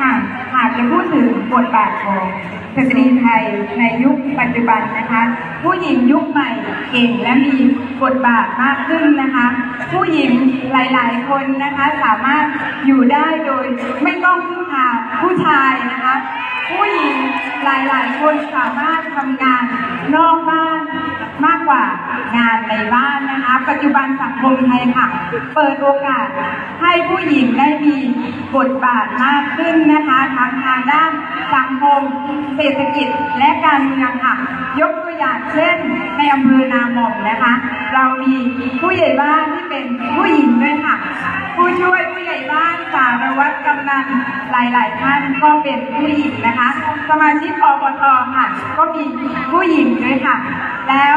ค่ะหากจะพูดถึงบทบาทของสตรีไทยในยุคปัจจุบันนะคะ ผู้หญิงยุคใหม่เก่งและมีบทบาทมากขึ้นนะคะ ผู้หญิงหลาย ๆ คนนะคะสามารถอยู่ได้โดยไม่ต้องพึ่งพาผู้ชายนะคะ ผู้หญิงหลาย ๆ คนสามารถทำงานนอกบ้าน กว่างานในบ้านนะคะ ปัจจุบันสังคมไทยค่ะ เปิดโอกาสให้ผู้หญิงได้มีบทบาทมากขึ้นนะคะทั้งทางด้านสังคม เศรษฐกิจและการเมืองค่ะ ยกตัวอย่างเช่น ในอำเภอนาหม่อมนะคะ เรามีผู้ใหญ่บ้านที่เป็นผู้หญิงด้วยค่ะ ผู้ช่วยผู้ใหญ่บ้านสารวัตรกำนันหลายๆท่านก็เป็นผู้หญิงนะคะ สมาชิกอบตค่ะ ก็มีผู้หญิงด้วยค่ะ แล้ว